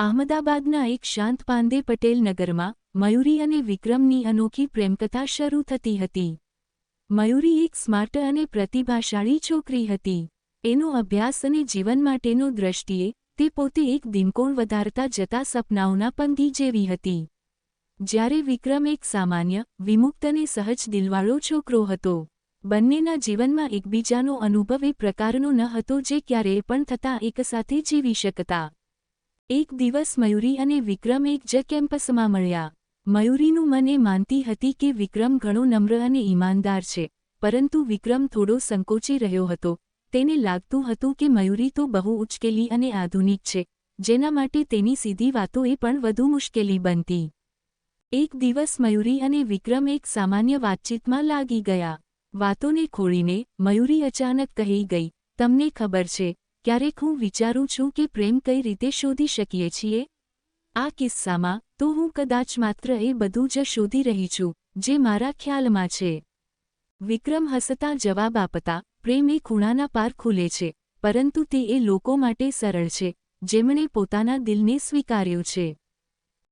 અહમદાબાદના એક શાંત પાંદે પટેલ નગરમાં મયુરી અને વિક્રમની અનોખી પ્રેમકથા શરૂ થતી હતી. મયુરી એક સ્માર્ટ અને પ્રતિભાશાળી છોકરી હતી. એનો અભ્યાસ અને જીવન માટેનો દ્રષ્ટિએ તે પોતે એક દિનકોણ વધારતા જતા સપનાઓના પંથી જેવી હતી. જ્યારે વિક્રમ એક સામાન્ય, વિમુક્ત અને સહજ દિલવાળો છોકરો હતો. બંનેના જીવનમાં એકબીજાનો અનુભવ એ પ્રકારનો ન હતો જે ક્યારેય પણ થતાં એકસાથે જીવી શકતા. એક દિવસ મયુરી અને વિક્રમ એક જ કેમ્પસમાં મળ્યા. મયુરીનું મન માનતી હતી કે વિક્રમ ઘણો નમ્ર અને ઈમાનદાર છે, પરંતુ વિક્રમ થોડો સંકોચી રહ્યો હતો. તેને લાગતું હતું કે મયુરી તો બહુ ઉચકેલી અને આધુનિક છે, જેના માટે તેની સીધી વાતો એ પણ વધુ મુશ્કેલી બનતી. એક દિવસ મયુરી અને વિક્રમ એક સામાન્ય વાતચીતમાં લાગી ગયા. વાતોને ખોળીને મયુરી અચાનક કહી ગઈ, તમને ખબર છે ક્યારેક હું વિચારું છું કે પ્રેમ કઈ રીતે શોધી શકીએ છીએ? આ કિસ્સામાં તો હું કદાચ માત્ર એ બધું જ શોધી રહી છું, જે મારા ખ્યાલમાં છે. વિક્રમ હસતા જવાબ આપતા, પ્રેમ એ ખૂણાના પાર ખુલે છે, પરંતુ તે એ લોકો માટે સરળ છે, જેમણે પોતાના દિલને સ્વીકાર્યું છે.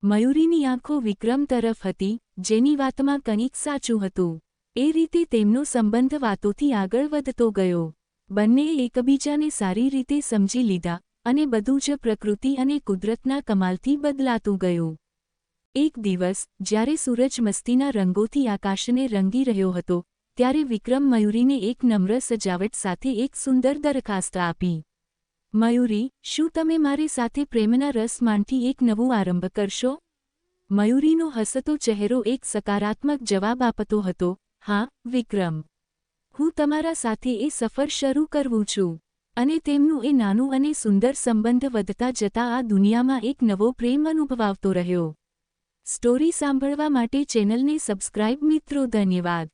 મયુરીની આંખો વિક્રમ તરફ હતી, જેની વાતમાં કંઈક સાચું હતું. એ રીતે તેમનો સંબંધ વાતોથી આગળ વધતો ગયો. બંનેએ એકબીજાને સારી રીતે સમજી લીધા અને બધું જ પ્રકૃતિ અને કુદરતના કમાલથી બદલાતું ગયું. એક દિવસ, જ્યારે સૂરજ મસ્તીના રંગોથી આકાશને રંગી રહ્યો હતો, ત્યારે વિક્રમ મયુરીને એક નમ્ર સજાવટ સાથે એક સુંદર દરખાસ્ત આપી. મયુરી, શું તમે મારી સાથે પ્રેમના રસ માંડથી એક નવું આરંભ કરશો? મયુરીનો હસતો ચહેરો એક સકારાત્મક જવાબ આપતો હતો. હા, વિક્રમ. હું તમારા સાથે એ સફર શરૂ કરવું છું. અને તેમનું એ નાનું અને સુંદર સંબંધ વધતા જતા આ દુનિયામાં એક નવો પ્રેમ અનુભવાવતો રહ્યો. સ્ટોરી સાંભળવા માટે ચેનલને સબસ્ક્રાઇબ મિત્રો, ધન્યવાદ.